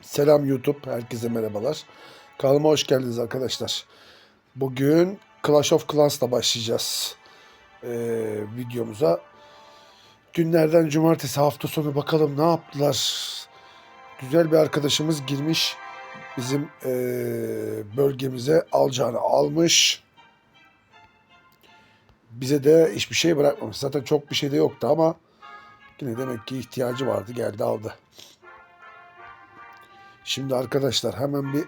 Selam YouTube, herkese merhabalar. Kanalıma hoş geldiniz arkadaşlar. Bugün Clash of Clans'la başlayacağız ee, videomuza. Günlerden cumartesi hafta sonu bakalım ne yaptılar. Güzel bir arkadaşımız girmiş bizim ee, bölgemize alacağını almış. Bize de hiçbir şey bırakmamış. Zaten çok bir şey de yoktu ama yine demek ki ihtiyacı vardı geldi aldı. Şimdi arkadaşlar hemen bir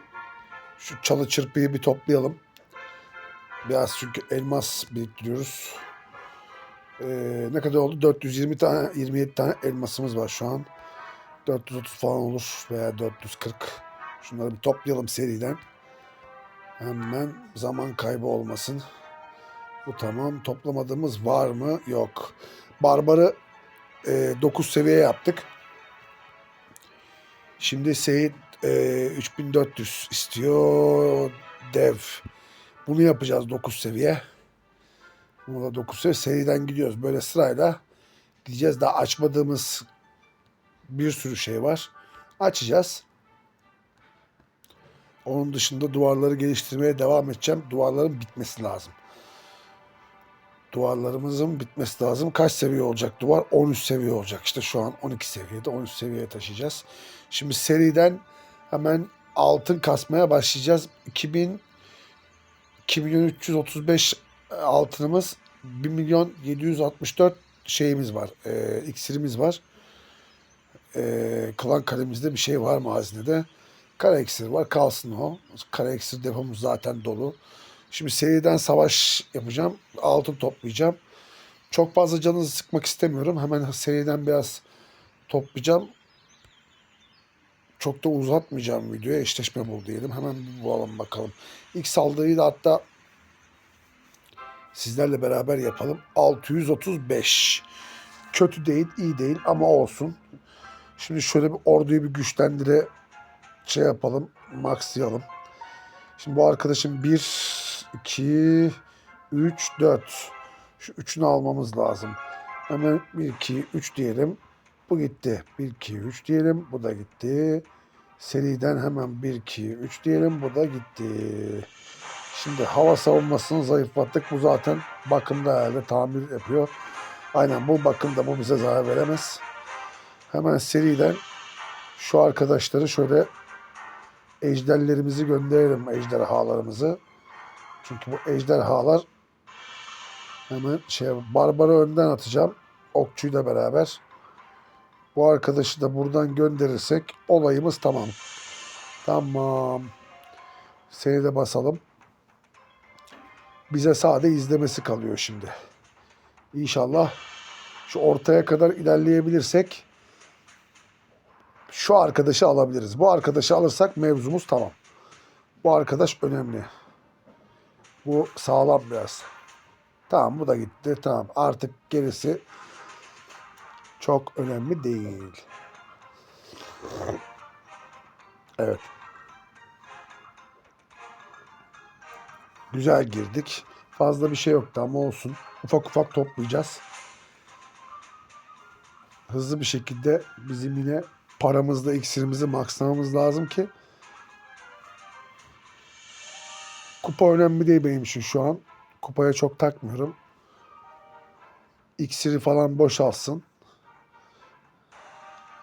şu çalı çırpıyı bir toplayalım. Biraz çünkü elmas biriktiriyoruz. Ee, ne kadar oldu? 420 tane 27 tane elmasımız var şu an. 430 falan olur veya 440. Şunları bir toplayalım seriden. Hemen zaman kaybı olmasın. Bu tamam. Toplamadığımız var mı? Yok. Barbarı e, 9 seviye yaptık. Şimdi Seyit e, 3400 istiyor. Dev. Bunu yapacağız 9 seviye. Bunu da 9 seviye. Seriden gidiyoruz. Böyle sırayla gideceğiz. Daha açmadığımız bir sürü şey var. Açacağız. Onun dışında duvarları geliştirmeye devam edeceğim. Duvarların bitmesi lazım. Duvarlarımızın bitmesi lazım. Kaç seviye olacak duvar? 13 seviye olacak. İşte şu an 12 seviyede. 13 seviyeye taşıyacağız. Şimdi seriden hemen altın kasmaya başlayacağız. 2000 2335 altınımız 1 milyon 764 şeyimiz var. E, iksirimiz var. E, klan kalemizde bir şey var mı hazinede? Kara iksir var. Kalsın o. Kara iksir depomuz zaten dolu. Şimdi seriden savaş yapacağım. Altın toplayacağım. Çok fazla canınızı sıkmak istemiyorum. Hemen seriden biraz toplayacağım. Çok da uzatmayacağım videoya. Eşleşme bul diyelim. Hemen bir bulalım bakalım. İlk saldırıyı da hatta sizlerle beraber yapalım. 635. Kötü değil, iyi değil ama olsun. Şimdi şöyle bir orduyu bir güçlendire şey yapalım. Maxlayalım. Şimdi bu arkadaşın 1, 2, 3, 4. Şu üçünü almamız lazım. Hemen 1, 2, 3 diyelim. Bu gitti. 1, 2, 3 diyelim. Bu da gitti. Seriden hemen 1, 2, 3 diyelim. Bu da gitti. Şimdi hava savunmasını zayıflattık. Bu zaten bakımda herhalde tamir yapıyor. Aynen bu bakımda bu bize zarar veremez. Hemen seriden şu arkadaşları şöyle ejderlerimizi gönderelim ejderhalarımızı. Çünkü bu ejderhalar hemen şey barbarı önden atacağım. Okçuyla beraber. Bu arkadaşı da buradan gönderirsek olayımız tamam. Tamam. Seni de basalım. Bize sade izlemesi kalıyor şimdi. İnşallah şu ortaya kadar ilerleyebilirsek şu arkadaşı alabiliriz. Bu arkadaşı alırsak mevzumuz tamam. Bu arkadaş önemli. Bu sağlam biraz. Tamam bu da gitti. Tamam artık gerisi çok önemli değil. Evet. Güzel girdik. Fazla bir şey yoktu ama olsun. Ufak ufak toplayacağız. Hızlı bir şekilde bizim yine paramızla iksirimizi maxlamamız lazım ki kupa önemli değil benim için şu an. Kupaya çok takmıyorum. İksiri falan boşalsın.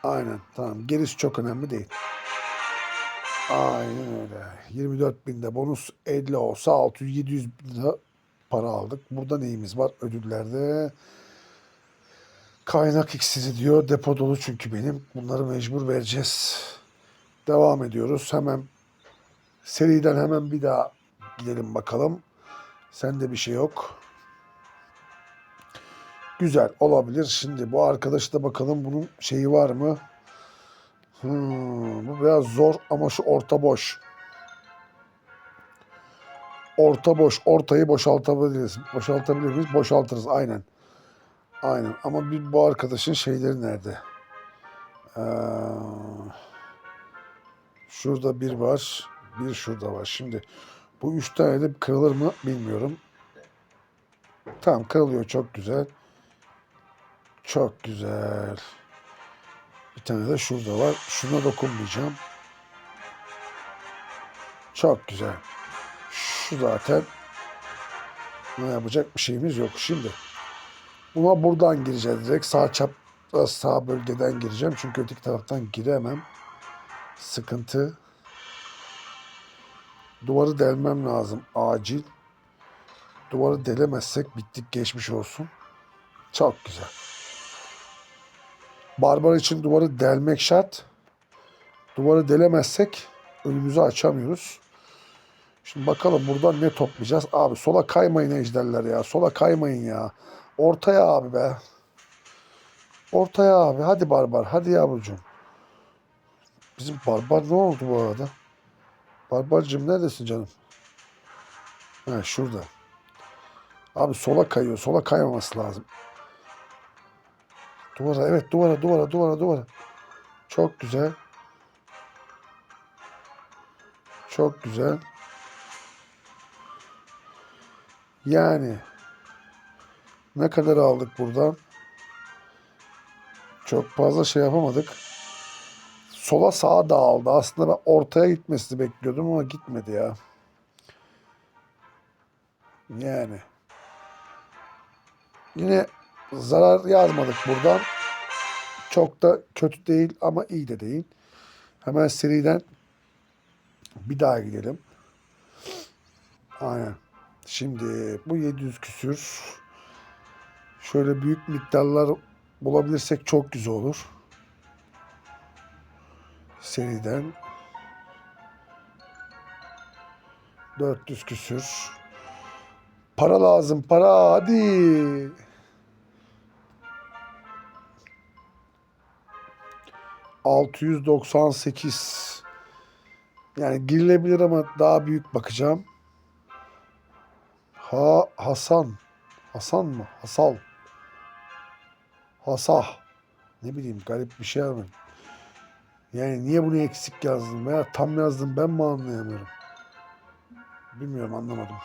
Aynen tamam. Gerisi çok önemli değil. Aynen öyle. 24 binde bonus 50 olsa 600-700 bin lira para aldık. Burada neyimiz var ödüllerde? Kaynak iksiri diyor. Depo dolu çünkü benim. Bunları mecbur vereceğiz. Devam ediyoruz. Hemen seriden hemen bir daha gidelim bakalım. Sende bir şey yok. Güzel olabilir. Şimdi bu arkadaşı da bakalım bunun şeyi var mı? Hmm, bu biraz zor ama şu orta boş. Orta boş. Ortayı boşaltabiliriz. Boşaltabilir miyiz? Boşaltırız. Aynen. Aynen. Ama bir bu arkadaşın şeyleri nerede? Ee, şurada bir var. Bir şurada var. Şimdi bu üç tane de kırılır mı bilmiyorum. Tamam kırılıyor. Çok güzel. Çok güzel. Bir tane de şurada var. Şuna dokunmayacağım. Çok güzel. Şu zaten ne yapacak bir şeyimiz yok. Şimdi buna buradan gireceğiz direkt. Sağ çap sağ bölgeden gireceğim. Çünkü öteki taraftan giremem. Sıkıntı. Duvarı delmem lazım acil. Duvarı delemezsek bittik geçmiş olsun. Çok güzel. Barbar için duvarı delmek şart. Duvarı delemezsek önümüzü açamıyoruz. Şimdi bakalım buradan ne toplayacağız. Abi sola kaymayın ejderler ya. Sola kaymayın ya. Ortaya abi be. Ortaya abi. Hadi barbar. Hadi yavrucuğum. Bizim barbar ne oldu bu arada? Barbarcığım neredesin canım? Ha şurada. Abi sola kayıyor. Sola kaymaması lazım. Duvara evet duvara duvara duvara duvara. Çok güzel. Çok güzel. Yani ne kadar aldık buradan? Çok fazla şey yapamadık. Sola sağa dağıldı. Aslında ben ortaya gitmesini bekliyordum ama gitmedi ya. Yani. Yine zarar yazmadık buradan. Çok da kötü değil ama iyi de değil. Hemen seriden bir daha gidelim. Aynen. Şimdi bu 700 küsür. Şöyle büyük miktarlar bulabilirsek çok güzel olur. Seriden 400 küsür. Para lazım para hadi. ...698... Yani girilebilir ama daha büyük bakacağım. Ha Hasan. Hasan mı? Hasal. Hasah. Ne bileyim garip bir şey ama. Yani niye bunu eksik yazdım veya tam yazdım ben mi anlayamıyorum. Bilmiyorum anlamadım.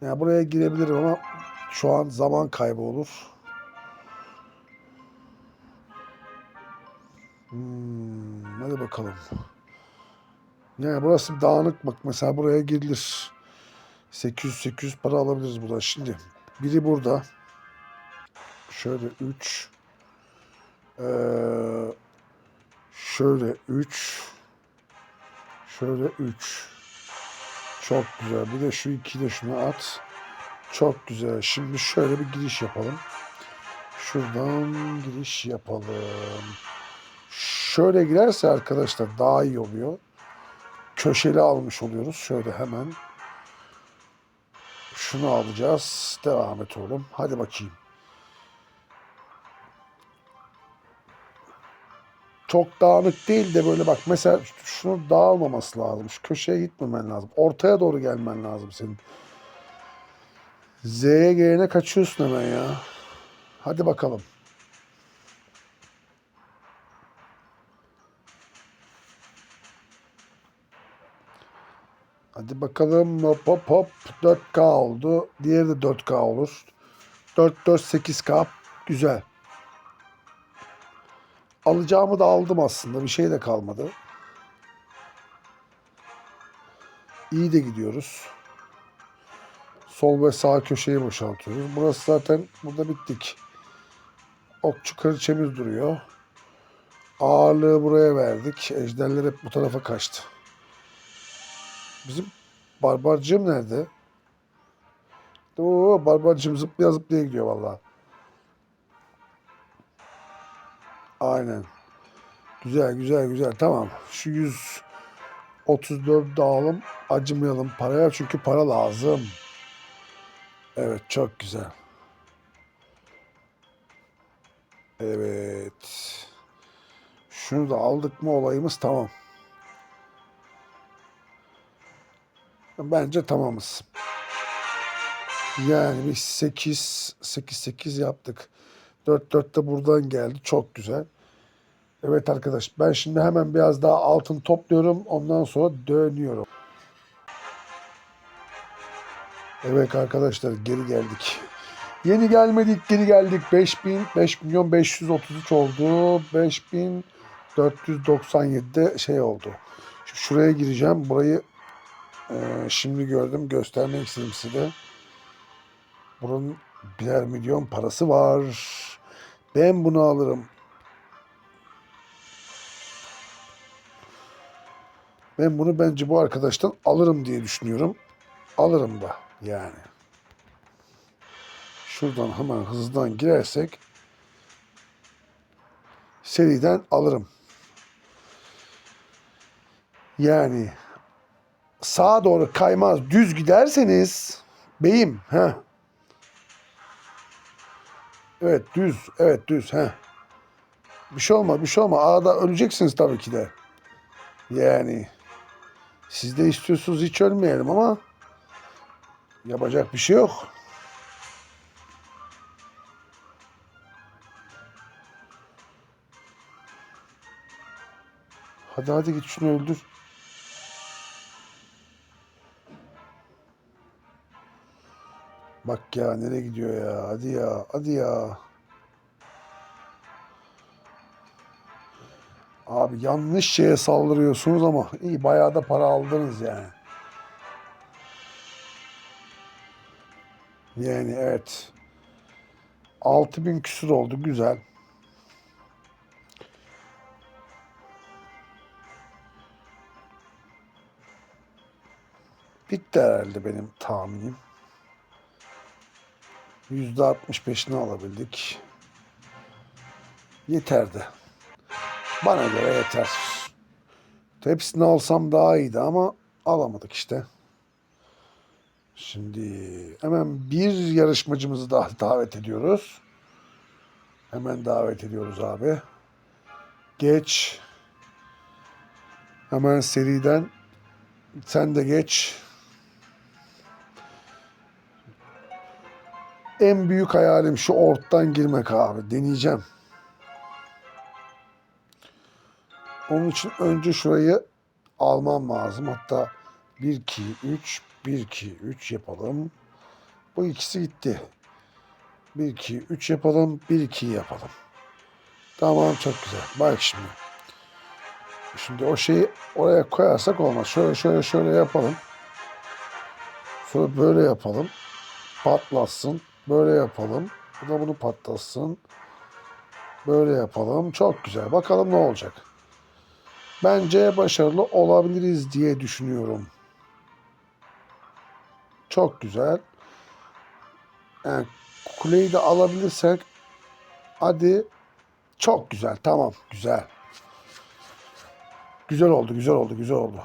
Yani buraya girebilirim ama şu an zaman kaybı olur. Hmm, hadi bakalım. Yani burası dağınık bak mesela buraya girilir. 800-800 para alabiliriz buradan. Şimdi biri burada. Şöyle 3. Ee, şöyle 3. Şöyle 3. Çok güzel. Bir de şu iki de şunu at. Çok güzel. Şimdi şöyle bir giriş yapalım. Şuradan giriş yapalım. Şöyle girerse arkadaşlar daha iyi oluyor. Köşeli almış oluyoruz. Şöyle hemen. Şunu alacağız. Devam et oğlum. Hadi bakayım. Çok dağınık değil de böyle bak mesela şunu dağılmaması lazım. Şu köşeye gitmemen lazım. Ortaya doğru gelmen lazım senin. Z'ye gelene kaçıyorsun hemen ya. Hadi bakalım. Hadi bakalım hop hop hop 4K oldu. Diğeri de 4K olur. 4 4 8K güzel. Alacağımı da aldım aslında. Bir şey de kalmadı. İyi de gidiyoruz. Sol ve sağ köşeyi boşaltıyoruz. Burası zaten burada bittik. Okçu kraliçemiz duruyor. Ağırlığı buraya verdik. Ejderler hep bu tarafa kaçtı. Bizim barbarcığım nerede? Oo, barbarcığım zıplaya zıplaya gidiyor vallahi. Aynen. Güzel güzel güzel. Tamam. Şu 134 dağılım. Acımayalım paraya çünkü para lazım. Evet çok güzel. Evet. Şunu da aldık mı olayımız tamam. Bence tamamız. Yani bir 8 8 8 yaptık. 4 4 de buradan geldi. Çok güzel. Evet arkadaş ben şimdi hemen biraz daha altın topluyorum. Ondan sonra dönüyorum. Evet arkadaşlar geri geldik. Yeni gelmedik geri geldik. 5000 5 milyon 533 oldu. 5497'de şey oldu. Şu şuraya gireceğim. Burayı e, şimdi gördüm. Göstermek istedim size. Buranın birer milyon parası var. Ben bunu alırım. Ben bunu bence bu arkadaştan alırım diye düşünüyorum. Alırım da yani. Şuradan hemen hızdan girersek seriden alırım. Yani sağa doğru kaymaz düz giderseniz beyim ha. Evet düz evet düz ha. Bir şey olma bir şey olma ağda öleceksiniz tabii ki de. Yani siz de istiyorsunuz hiç ölmeyelim ama yapacak bir şey yok. Hadi hadi git şunu öldür. Bak ya nereye gidiyor ya? Hadi ya, hadi ya. Abi yanlış şeye saldırıyorsunuz ama iyi bayağı da para aldınız yani. Yani evet. 6000 küsur oldu güzel. Bitti herhalde benim tahminim. %65'ini alabildik. Yeterdi. Bana göre yeter. Hepsini alsam daha iyiydi ama alamadık işte. Şimdi hemen bir yarışmacımızı daha davet ediyoruz. Hemen davet ediyoruz abi. Geç. Hemen seriden sen de geç. En büyük hayalim şu ortadan girmek abi. Deneyeceğim. Onun için önce şurayı almam lazım. Hatta 1 2 3 1 2 3 yapalım. Bu ikisi gitti. 1 2 3 yapalım. 1 2 yapalım. Tamam çok güzel. Bak şimdi. Şimdi o şeyi oraya koyarsak olmaz. Şöyle şöyle şöyle yapalım. Sonra böyle yapalım. Patlatsın. Böyle yapalım. Bu da bunu patlatsın. Böyle yapalım. Çok güzel. Bakalım ne olacak. Bence başarılı olabiliriz diye düşünüyorum. Çok güzel. Yani kuleyi de alabilirsek hadi çok güzel. Tamam. Güzel. Güzel oldu. Güzel oldu. Güzel oldu.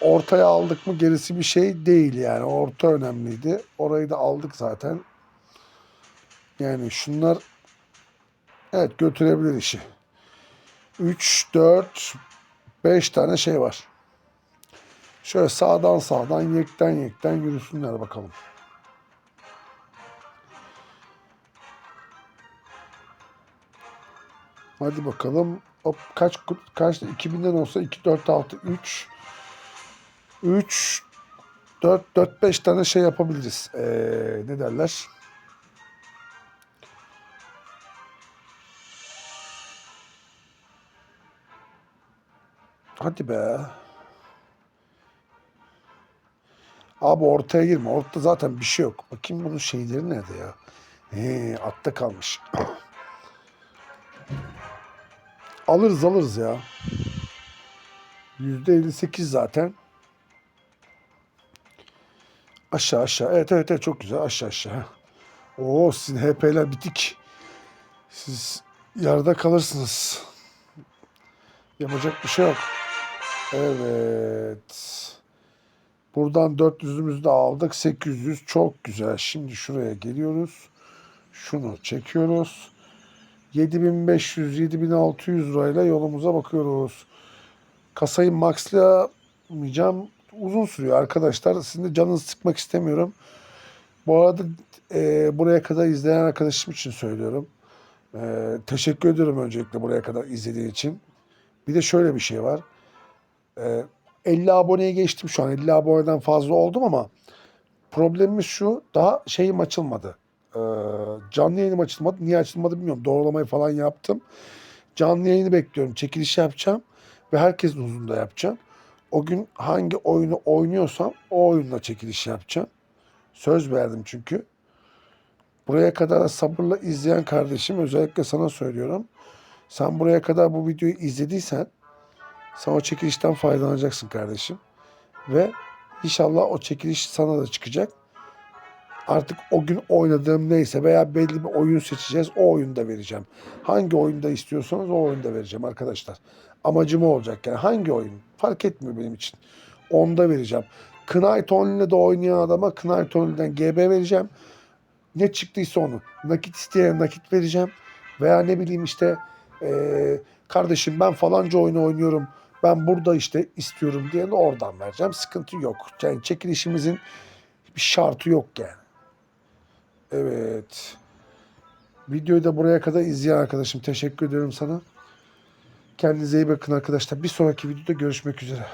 Ortaya aldık mı gerisi bir şey değil yani. Orta önemliydi. Orayı da aldık zaten. Yani şunlar evet götürebilir işi. 3, 4, 5 tane şey var. Şöyle sağdan sağdan yekten yekten yürüsünler bakalım. Hadi bakalım. Hop kaç kaç 2000'den olsa 2 4 6 3 3 4 4 5 tane şey yapabiliriz. Ee, ne derler? Hadi be. Abi ortaya girme. Ortada zaten bir şey yok. Bakayım bunun şeyleri nerede ya? He, atta kalmış. alırız alırız ya. %58 zaten. Aşağı aşağı. Evet evet evet çok güzel. Aşağı aşağı. Oo sizin HP'ler bitik. Siz yarıda kalırsınız. Yapacak bir şey yok. Evet. Buradan 400'ümüzü de aldık. 800 çok güzel. Şimdi şuraya geliyoruz. Şunu çekiyoruz. 7500 7600 lirayla yolumuza bakıyoruz. Kasayı maxlayamayacağım. Uzun sürüyor arkadaşlar. Sizin de canınızı sıkmak istemiyorum. Bu arada e, buraya kadar izleyen arkadaşım için söylüyorum. E, teşekkür ediyorum öncelikle buraya kadar izlediği için. Bir de şöyle bir şey var. Ee, 50 aboneye geçtim şu an. 50 aboneden fazla oldum ama problemimiz şu. Daha şeyim açılmadı. Ee, canlı yayınım açılmadı. Niye açılmadı bilmiyorum. Doğrulamayı falan yaptım. Canlı yayını bekliyorum. Çekiliş yapacağım. Ve herkesin huzurunda yapacağım. O gün hangi oyunu oynuyorsam o oyunla çekiliş yapacağım. Söz verdim çünkü. Buraya kadar sabırla izleyen kardeşim özellikle sana söylüyorum. Sen buraya kadar bu videoyu izlediysen sen o çekilişten faydalanacaksın kardeşim. Ve inşallah o çekiliş sana da çıkacak. Artık o gün oynadığım neyse veya belli bir oyun seçeceğiz. O oyunda vereceğim. Hangi oyunda istiyorsanız o oyunda vereceğim arkadaşlar. Amacım olacak yani. Hangi oyun? Fark etmiyor benim için. Onda vereceğim. Knight Only'de de oynayan adama Knight Only'den GB vereceğim. Ne çıktıysa onu. Nakit isteyene nakit vereceğim. Veya ne bileyim işte eee, kardeşim ben falanca oyunu oynuyorum. Ben burada işte istiyorum diye de oradan vereceğim. Sıkıntı yok. Yani çekilişimizin bir şartı yok yani. Evet. Videoyu da buraya kadar izleyen arkadaşım teşekkür ediyorum sana. Kendinize iyi bakın arkadaşlar. Bir sonraki videoda görüşmek üzere.